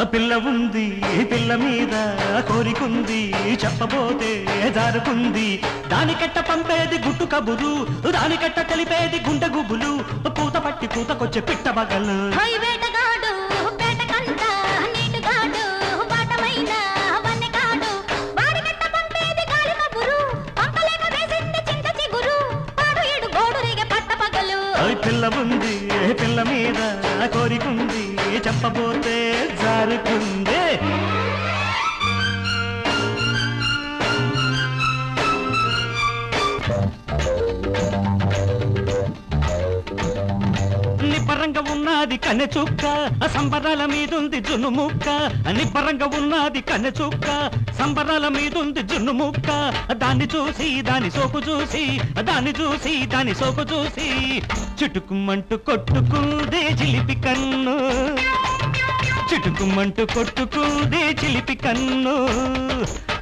పిల్ల ఉంది పిల్ల మీద కోరికుంది చెప్పబోతే జారుకుంది. దానికెట్ట పంపేది గుట్టు కబురు దానికెట్ట తెలిపేది గుండె గుబులు పూత పట్టి పూతకొచ్చే పిట్ట బగలు. పిల్ల ఉంది పిల్ల మీద కోరికుంది చెప్పబోతే జారుకుంది. నిబ్బరంగా ఉన్నది కన్నె చుక్క సంబరాల మీదుంది జున్ను ముక్క. నిబ్బరంగా ఉన్నది కన్నె చుక్క సంబరాల మీదుంది జున్ను ముక్క. దాన్ని చూసి దాని సోకు చూసి దాన్ని చూసి దాని సోకు చూసి. చుట్టుకుమ్మంటూ కొట్టుకుందే చిలిపి కన్ను. చిటుకుమంటూ కొట్టుకుంది చిలిపి కన్ను.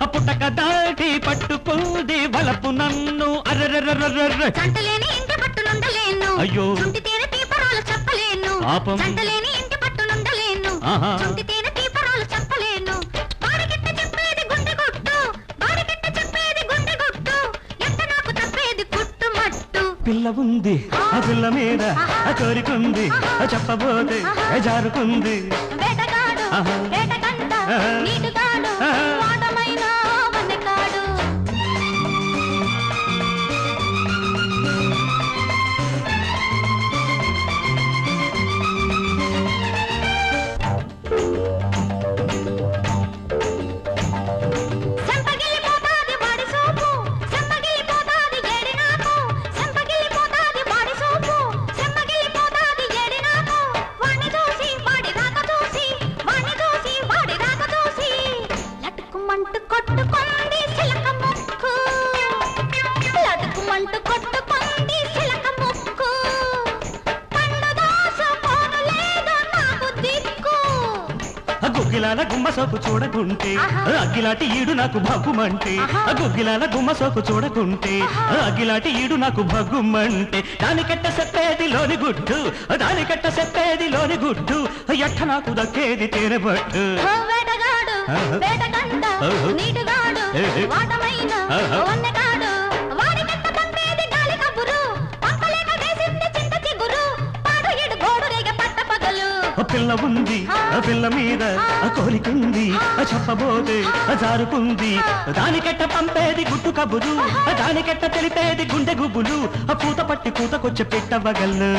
పుట్టక దాటి పట్టుకుంది వలపు నన్ను. అర్రర్రర్రర్ర అయ్యో. పాపం. చంటలేని ఇంటి పట్టునుండలేను ఆహా. చుంటి తేనె తీపరాలు చెప్పలేను వాడికిట్ట చెప్పేది గుండె గుట్టు వాడికిట్ట చెప్పేది గుండె గుట్టు ఎంత నాకు తప్పేది కుట్టు మట్టు పిల్ల ఉంది ఆ పిల్ల మీద ఆ కోరికుంది ఆ చెప్పబోతే ఆ జారుకుంది వేటగాడు ఆహా. వేటకంట ఆహా. నీటుగాడు ఆహా. గుగ్గిలాల గుమ్మ సోకు చూడకుంటే అగ్గిలాటి ఈడు నాకు భగ్గుమంటే గుగ్గిలాల గుమ్మ సోకు చూడకుంటే అగ్గిలాటి ఈడు నాకు భగ్గుమంటే దానికెట్ట చెప్పేది లోని గుడ్డు దానికెట్ట చెప్పేది లోని గుడ్డు ఎట్ట నాకు దక్కేది తేనెబట్టు వేటగాడు. నీటుగాడు ఏహే. వాటమైన పిల్ల ఉంది ఆ. పిల్ల మీద ఆ. కోరికుంది ఆ. చెప్పబోతే ఆ. జారుకుంది దానికెట్ట పంపేది గుట్టు కబురు ఆ దానికెట్ట తెలిపేది గుండె గుబులు ఆ పూత పట్టి కూతకొచ్చే పెట్టవగల్లు